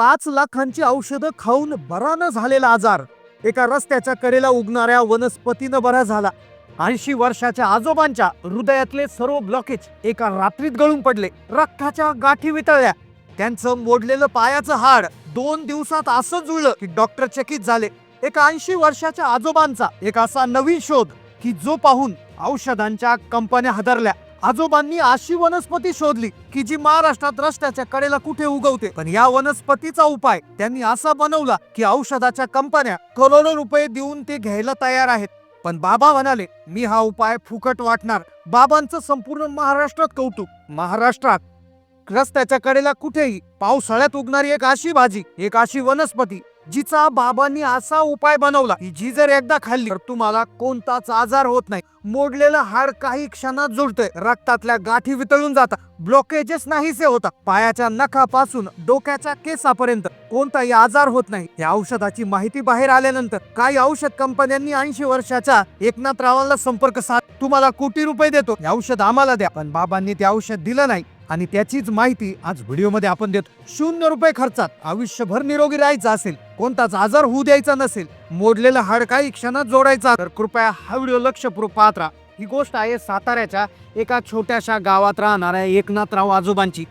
पाच लाखांची औषधं खाऊन बरा न झालेला आजार. एका रस्त्याच्या कडेला उगणाऱ्या वनस्पतीनं बरा झाला. ऐंशी वर्षाच्या आजोबांच्या हृदयातले सर्व ब्लॉकेज एका रात्रीत गळून पडले. रक्ताच्या गाठी वितळल्या. त्यांचं मोडलेलं पायाचं हाड दोन दिवसात असं जुळलं की डॉक्टर चकित झाले. एका ऐंशी वर्षाच्या आजोबांचा एक असा नवीन शोध की जो पाहून औषधांच्या कंपन्या हादरल्या. आजोबांनी अशी वनस्पती शोधली की जी महाराष्ट्रात रस्त्याच्या कडेला कुठे उगवते. पण या वनस्पतीचा उपाय त्यांनी असा बनवला की औषधाच्या कंपन्या करोडो रुपये देऊन ते घ्यायला तयार आहेत. पण बाबा म्हणाले मी हा उपाय फुकट वाटणार. बाबांचं संपूर्ण महाराष्ट्रात कौतुक. महाराष्ट्रात रस्त्याच्या कडेला कुठेही पावसाळ्यात उगणारी एक अशी भाजी एक अशी वनस्पती जिचा बाबांनी असा उपाय बनवला की जी जर एकदा खाल्ली तर तुम्हाला कोणताच आजार होत नाही. मोडलेलं हाड काही क्षणात जुळतंय. रक्तातल्या गाठी वितळून जातात. ब्लॉकेजेस नाहीसे होतात. पायाच्या नखापासून डोक्याच्या केसापर्यंत कोणताही आजार होत नाही. या औषधाची माहिती बाहेर आल्यानंतर काही औषध कंपन्यांनी ऐंशी वर्षाच्या एकनाथ रावांना संपर्क साध तुम्हाला कोटी रुपये देतो. हे औषध आम्हाला द्या. पण बाबांनी ते औषध दिलं नाही. आणि त्याचीच माहिती आज व्हिडिओमध्ये आपण देतो शून्य रुपये खर्चात आयुष्यभर निरोगी राहायचं असेल कोणताच आजार होऊ द्यायचा नसेल मोडलेलं हाड काही क्षणात जोडायचा तर कृपया हा व्हिडिओ लक्षपूर्वक पाहत राहा. ही गोष्ट आहे साताऱ्याच्या एका छोट्याशा गावात राहणाऱ्या एकनाथराव आजोबांची.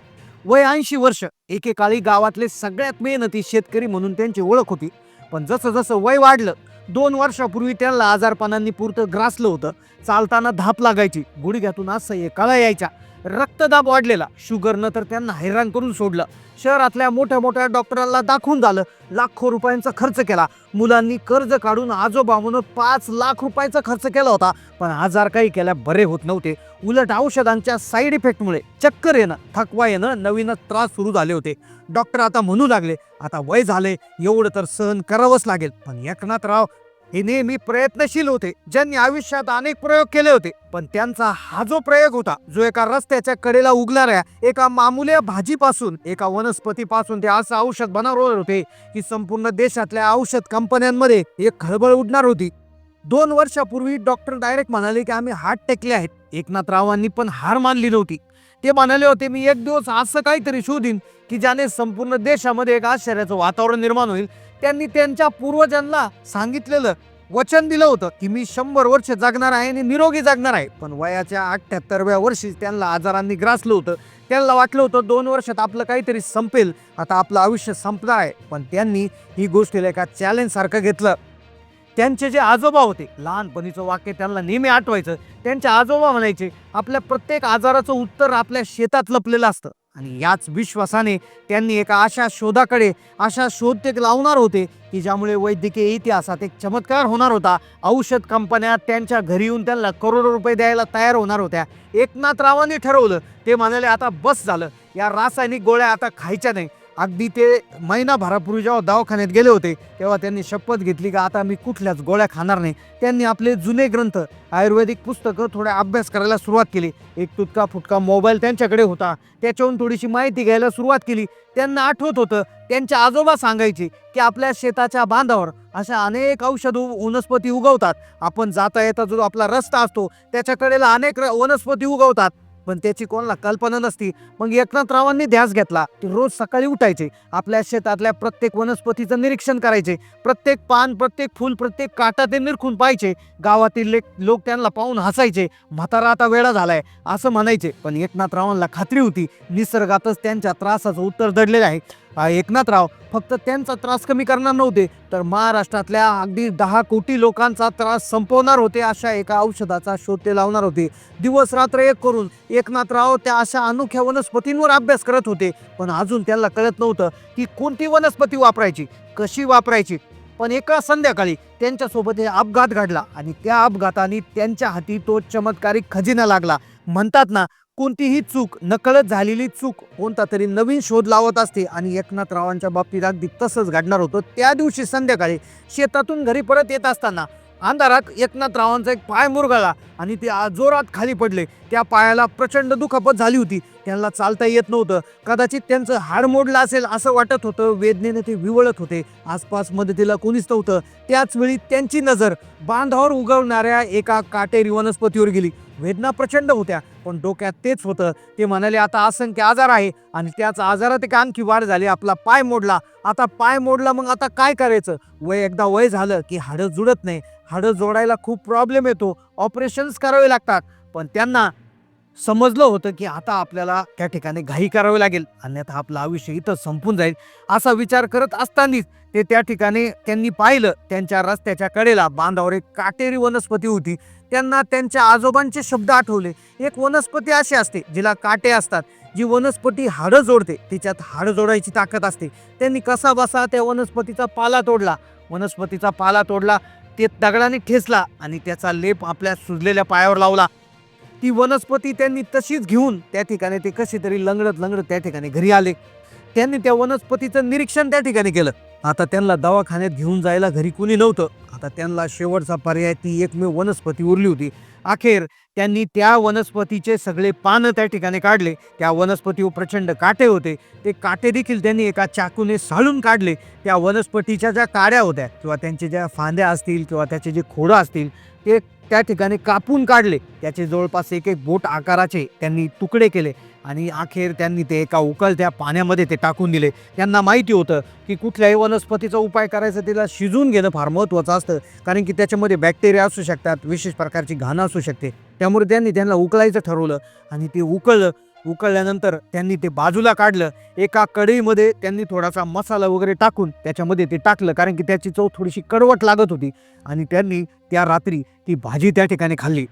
वय ऐंशी वर्ष. एकेकाळी गावातले सगळ्यात मेहनती शेतकरी म्हणून त्यांची ओळख होती. पण जसं जसं वय वाढलं दोन वर्षापूर्वी त्यांना आजारपणांनी पुरतं ग्रासलं होतं. चालताना धाप लागायची. गुडघ्यातून असं एकाला यायच्या. रक्तदाब वाढलेला. शुगरनं तर त्यांना हैराण करून सोडलं. शहरातल्या मोठ्या मोठ्या डॉक्टरांना दाखवून झालं. लाखो रुपयांचा खर्च केला. मुलांनी कर्ज काढून आजोबा म्हणून पाच लाख रुपयाचा खर्च केला होता. पण आजार काही केल्या बरे होत नव्हते. उलट औषधांच्या साईड इफेक्टमुळे चक्कर येणं थकवा येणं नवीनच त्रास सुरू झाले होते. डॉक्टर आता म्हणू लागले आता वय झाले एवढं तर सहन करावंच लागेल. पण एकनाथराव हे नेहमी प्रयत्नशील होते ज्यांनी आयुष्यात अनेक प्रयोग केले होते. पण त्यांचा हा जो प्रयोग होता जो एका रस्त्याच्या कडेला उगणाऱ्या एका मामुल्या भाजीपासून एका वनस्पतीपासून ते असं औषध बनवणार होते की संपूर्ण देशातल्या औषध कंपन्यांमध्ये एक खळबळ उडणार होती. दोन वर्षापूर्वी डॉक्टर डायरेक्ट म्हणाले की आम्ही हात टेकले आहेत. एकनाथरावांनी पण हार मानली नव्हती. ते म्हणाले होते मी एक दिवस असं काहीतरी शोधीन की ज्याने संपूर्ण देशामध्ये एक आश्चर्याचं वातावरण निर्माण होईल. त्यांनी त्यांच्या पूर्वजांना सांगितलेलं वचन दिलं होतं की मी शंभर वर्ष जगणार आहे आणि निरोगी जगणार आहे. पण वयाच्या अठ्ठ्याहत्तरव्या वर्षी त्यांना आजारांनी ग्रासलं होतं. त्यांना वाटलं होतं दोन वर्षात आपलं काहीतरी संपेल आता आपलं आयुष्य संपलं आहे. पण त्यांनी ही गोष्टीला एका चॅलेंजसारखं घेतलं. त्यांचे जे आजोबा होते लहानपणीचं वाक्य त्यांना नेहमी आठवायचं. त्यांचे आजोबा म्हणायचे आपल्या प्रत्येक आजाराचं उत्तर आपल्या शेतात लपलेलं असतं. आणि याच विश्वासाने त्यांनी एका अशा शोधाकडे अशा शोध ते लावणार होते की ज्यामुळे वैद्यकीय इतिहासात एक चमत्कार होणार होता. औषध कंपन्या त्यांच्या घरी येऊन त्यांना करोडो रुपये द्यायला तयार होणार होत्या. एकनाथरावांनी ठरवलं ते म्हणाले आता बस झालं. या रासायनिक गोळ्या आता खायच्या नाही. अगदी ते महिनाभरापूर्वी जेव्हा दवाखान्यात गेले होते तेव्हा त्यांनी शपथ घेतली की आता मी कुठल्याच गोळ्या खाणार नाही. त्यांनी आपले जुने ग्रंथ आयुर्वेदिक पुस्तकं थोड्या अभ्यास करायला सुरुवात केली. एक तुटका फुटका मोबाईल त्यांच्याकडे होता. त्याच्याहून थोडीशी माहिती घ्यायला सुरुवात केली. त्यांना आठवत होतं त्यांच्या आजोबा सांगायचे की आपल्या शेताच्या बांधावर अशा अनेक औषध वनस्पती उगवतात. आपण जाता येता जो आपला रस्ता असतो त्याच्याकडेला अनेक र- वनस्पती उगवतात. पण त्याची कोणाला कल्पना नसती. मग एकनाथरावांनी ध्यास घेतला. की रोज सकाळी उठायचे. आपल्या शेतातल्या प्रत्येक वनस्पतीचं निरीक्षण करायचे. प्रत्येक पान प्रत्येक फूल प्रत्येक काटा ते निरखून पाहायचे. गावातील लेक- लोक त्यांना पाहून हसायचे. म्हातारा आता वेळा झालाय असं म्हणायचे. पण एकनाथरावांना खात्री होती. निसर्गातच त्यांच्या त्रासाचं उत्तर दडलेलं आहे. एकनाथराव फक्त त्यांचा त्रास कमी करणार नव्हते तर महाराष्ट्रातल्या अगदी दहा कोटी लोकांचा त्रास संपवणार होते अशा एका औषधाचा शोध ते लावणार होते. दिवस रात्र एक करून एकनाथराव त्या अशा अनोख्या वनस्पतींवर अभ्यास करत होते पण अजून त्यांना कळत नव्हतं की कोणती वनस्पती वापरायची कशी वापरायची. पण एका संध्याकाळी त्यांच्यासोबत हे अपघात घडला आणि त्या अपघाताने त्यांच्या हाती तो चमत्कारिक खजिना लागला. म्हणतात ना कोणतीही चूक नकळत झालेली चूक कोणता तरी नवीन शोध लावत असते आणि एकनाथरावांच्या बाबतीत अगदी तसंच घडणार होतं. त्या दिवशी संध्याकाळी शेतातून घरी परत येत असताना अंधारात एकनाथरावांचा एक पाय मुरगळला आणि ते जोरात खाली पडले. त्या पायाला प्रचंड दुखापत झाली होती. त्यांना चालता येत नव्हतं. कदाचित त्यांचं हाड मोडलं असेल असं वाटत होतं. वेदनेने ते विवळत होते. आसपास मदतीला कोणीच नव्हतं. त्याचवेळी त्यांची नजर बांधावर उगवणाऱ्या एका काटेरी वनस्पतीवर गेली. वेदना प्रचंड होत्या पण डोक्यात तेच होतं. ते म्हणाले आता असंख्य आजार आहे. आणि त्याच आजारात एक आणखी वाढ झाली आपला पाय मोडला. आता पाय मोडला मग आता काय करायचं? वय एकदा वय झालं की हाडं जुडत नाही. हाडं जोडायला खूप प्रॉब्लेम येतो. ऑपरेशन्स करावे लागतात. पण त्यांना समजलं होतं की आता आपल्याला त्या ठिकाणी घाई करावी लागेल. अन्यथा आपलं आयुष्य इथं संपून जाईल. असा विचार करत असतानाच ते त्या ठिकाणी त्यांनी पाहिलं. त्यांच्या रस्त्याच्या कडेला बांधावर एक काटेरी वनस्पती होती. त्यांना त्यांच्या आजोबांचे शब्द आठवले. एक वनस्पती अशी असते जिला काटे असतात. जी वनस्पती हाडं जोडते. तिच्यात हाडं जोडायची ताकद असते. त्यांनी कसा बसा त्या वनस्पतीचा पाला तोडला. वनस्पतीचा पाला तोडला ते दगडाने ठेचला आणि त्याचा लेप आपल्या सुजलेल्या पायावर लावला. ती वनस्पती त्यांनी तशीच घेऊन त्या ठिकाणी ते कशी तरी लंगडत लंगडत त्या ठिकाणी घरी आले. त्यांनी त्या वनस्पतीचं निरीक्षण त्या ठिकाणी केलं. आता त्यांना दवाखान्यात घेऊन जायला घरी कुणी नव्हतं. आता त्यांना शेवटचा पर्याय ती एकमेव वनस्पती उरली होती. अखेर त्यांनी त्या वनस्पतीचे सगळे पानं त्या ठिकाणी काढले. त्या वनस्पतीवर प्रचंड काटे होते. ते काटे देखील त्यांनी एका चाकूने साळून काढले. त्या वनस्पतीच्या ज्या काड्या होत्या किंवा त्यांच्या ज्या फांद्या असतील किंवा त्याचे जे खोडं असतील ते त्या ठिकाणी कापून काढले. त्याचे जवळपास एक एक बोट आकाराचे त्यांनी तुकडे केले आणि अखेर त्यांनी ते एका उकलत्या पाण्यामध्ये ते टाकून दिले. त्यांना माहिती होतं की कुठल्याही वनस्पतीचा उपाय करायचा तिला शिजून घेणं फार महत्त्वाचं असतं. कारण की त्याच्यामध्ये बॅक्टेरिया असू शकतात विशेष प्रकारची घाणं असू शकते. त्यामुळे त्यांनी त्यांना उकळायचं ठरवलं आणि ते उकळलं. उकळल्यानंतर त्यांनी ते बाजूला काढलं. एका कढईमध्ये त्यांनी थोडासा मसाला वगैरे टाकून त्याच्यामध्ये ते टाकलं. कारण की त्याची चव थोडीशी कडवट लागत होती. आणि त्यांनी त्या रात्री ती भाजी त्या ठिकाणी खाल्ली.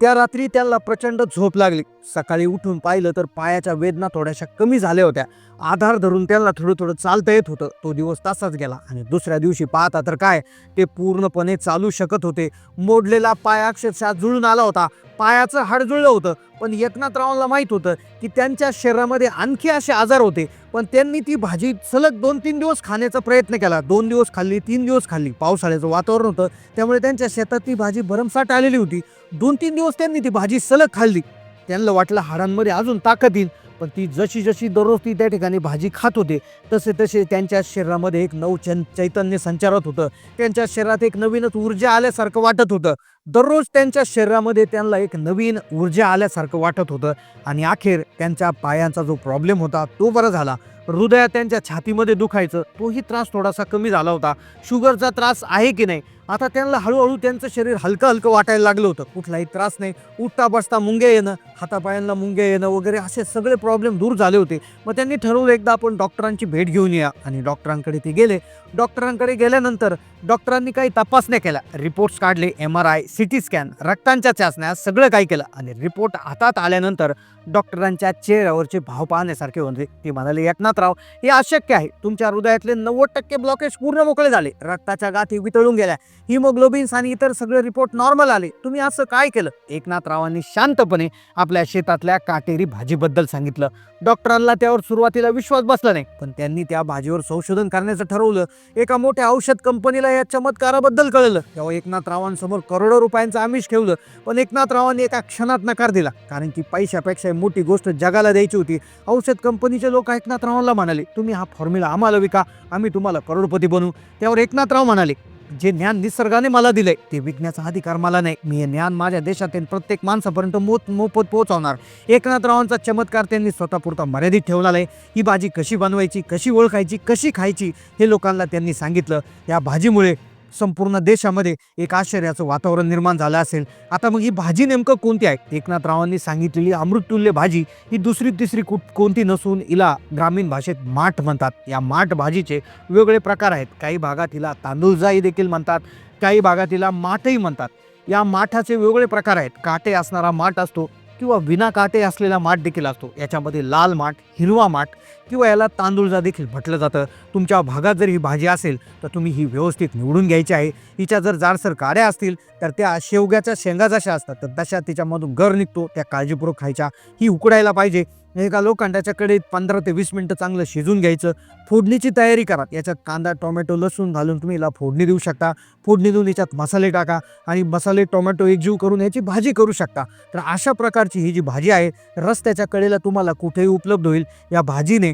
त्या रात्री त्यांना प्रचंड झोप लागली. सकाळी उठून पाहिलं तर पायाच्या वेदना थोड्याशा कमी झाल्या होत्या. आधार धरून त्यांना थोडं थोडं चालता येत होतं. तो दिवस तसाच गेला आणि दुसऱ्या दिवशी पाहता तर काय ते पूर्णपणे चालू शकत होते. मोडलेला पाय अक्षरशः जुळून आला होता. पायाचं हाड जुळलं होतं. पण एकनाथरावांना माहीत होतं की त्यांच्या शरीरामध्ये आणखी असे आजार होते. पण त्यांनी ती भाजी सलग दोन तीन दिवस खाण्याचा प्रयत्न केला. दोन दिवस खाल्ली तीन दिवस खाल्ली. पावसाळ्याचं वातावरण होतं. त्यामुळे त्यांच्या शेतात ती भाजी भरमसाठ आलेली होती. दोन तीन दिवस त्यांनी ती भाजी सलग खाल्ली. त्यांना वाटलं हाडांमध्ये अजून ताकद येईल पण ती जशी जशी दररोज ती त्या ठिकाणी भाजी खात होते तसे तसे त्यांच्या शरीरामध्ये एक नव चैतन्य संचारत होतं. त्यांच्या शरीरात एक नवीनच ऊर्जा आल्यासारखं वाटत होतं. दररोज त्यांच्या शरीरामध्ये त्यांना एक नवीन ऊर्जा आल्यासारखं वाटत होतं आणि अखेर त्यांच्या पायांचा जो प्रॉब्लेम होता तो बरा झाला. हृदयात त्यांच्या छातीमध्ये दुखायचं तोही त्रास थोडासा कमी झाला होता. शुगरचा त्रास आहे की नाही? आता त्यांना हळूहळू त्यांचं शरीर हलकं हलकं वाटायला लागलं होतं. कुठलाही त्रास नाही. उठता बसता मुंगे येणं हातापायांना मुंगे येणं वगैरे असे सगळे प्रॉब्लेम दूर झाले होते. मग त्यांनी ठरवलं एकदा आपण डॉक्टरांची भेट घेऊन या. आणि डॉक्टरांकडे ते गेले. डॉक्टरांकडे गेल्यानंतर डॉक्टरांनी काही तपासण्या केल्या. रिपोर्ट्स काढले M R I C T scan रक्तांच्या चाचण्या सगळं काही केलं आणि रिपोर्ट हातात आल्यानंतर डॉक्टरांच्या चेहऱ्यावरचे भाव पाहण्यासारखे होते. ते म्हणाले एकनाथराव हे अशक्य आहे. तुमच्या हृदयातले नव्वद टक्के ब्लॉकेज पूर्ण मोकळे झाले. रक्ताच्या गाठी वितळून गेल्या. हिमोग्लोबिन्स आणि इतर सगळे रिपोर्ट नॉर्मल आले. तुम्ही असं काय केलं? एकनाथरावांनी शांतपणे आपल्या शेतातल्या काटेरी भाजीबद्दल सांगितलं. डॉक्टरांना त्यावर सुरुवातीला विश्वास बसला नाही पण त्यांनी त्या भाजीवर संशोधन करण्याचं ठरवलं. एका मोठ्या औषध कंपनीला या चमत्काराबद्दल कळलं. तेव्हा एकनाथरावांसमोर करोडो रुपयांचं आमिष ठेवलं पण एकनाथरावांनी एका क्षणात नकार दिला. कारण की पैशापेक्षा मोठी गोष्ट जगाला द्यायची होती. औषध कंपनीचे लोक एकनाथरावांना म्हणाले तुम्ही हा फॉर्म्युला आम्हाला विका आम्ही तुम्हाला करोडपती बनवू त्यावर एकनाथराव म्हणाले जे ज्ञान निसर्गाने मला दिलंय ते विकण्याचा अधिकार मला नाही. मी हे ज्ञान माझ्या देशातील प्रत्येक माणसापर्यंत मोत मोफत पोहोचवणार. एकनाथरावांचा चमत्कार त्यांनी स्वतःपुरता मर्यादित ठेवला आहे ही भाजी कशी बनवायची कशी ओळखायची कशी खायची हे लोकांना त्यांनी सांगितलं. या भाजीमुळे संपूर्ण देशामध्ये एक आश्चर्याचं वातावरण निर्माण झालं असेल. आता मग ही भाजी नेमकं कोणती आहे? एकनाथरावांनी सांगितलेली अमृततुल्य भाजी ही दुसरी तिसरी कुठ कोणती नसून हिला ग्रामीण भाषेत माठ म्हणतात. या माठ भाजीचे वेगळे प्रकार आहेत. काही भागात हिला तांदूळजाई देखील म्हणतात. काही भागात हिला माठही म्हणतात. या माठाचे वेगळे प्रकार आहेत. काटे असणारा माठ असतो. किंवा विना काटे असलेला माठ देखील असतो. याच्यामध्ये लाल माठ हिरवा माठ किंवा याला तांदूळजा देखील म्हटलं जातं तुमच्या भागात जर ही भाजी असेल तर तुम्ही ही व्यवस्थित निवडून घ्यायची आहे. हिच्या जर जाडसर काड्या असतील तर त्या शेवग्याच्या शेंगा जशा असतात तर तशा तिच्यामधून गर निघतो त्या काळजीपूर्वक खायच्या. ही उकडायला पाहिजे. एका लोखंडाच्याकडे पंधरा ते वीस मिनटं चांगलं शिजून घ्यायचं. फोडणीची तयारी करा. याच्यात कांदा टोमॅटो लसूण घालून तुम्ही याला फोडणी देऊ शकता. फोडणी देऊन याच्यात मसाले टाका आणि मसाले टोमॅटो एकजीव करून याची भाजी करू शकता. तर अशा प्रकारची ही जी भाजी आहे रस्त्याच्या कडेला तुम्हाला कुठेही उपलब्ध होईल. या भाजीने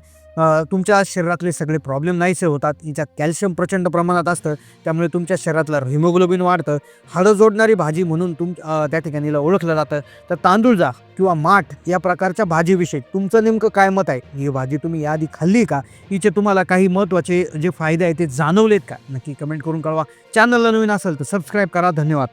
तुमच्या शरीरातले सगळे प्रॉब्लेम नाहीसे होतात. हिच्यात कॅल्शियम प्रचंड प्रमाणात असतं. त्यामुळे तुमच्या शरीरातलं हिमोग्लोबिन वाढतं. हळद जोडणारी भाजी म्हणून तुम त्या ठिकाणीला ओळखलं जातं. तर तांदूळ जा किंवा माठ या प्रकारच्या भाजीविषयी तुमचं नेमकं काय मत आहे? ही भाजी तुम्ही याआधी खाल्ली का? हिचे तुम्हाला काही महत्त्वाचे जे फायदे आहेत ते जाणवलेत का? नक्की कमेंट करून कळवा. चॅनलला नवीन असेल तर सबस्क्राईब करा. धन्यवाद.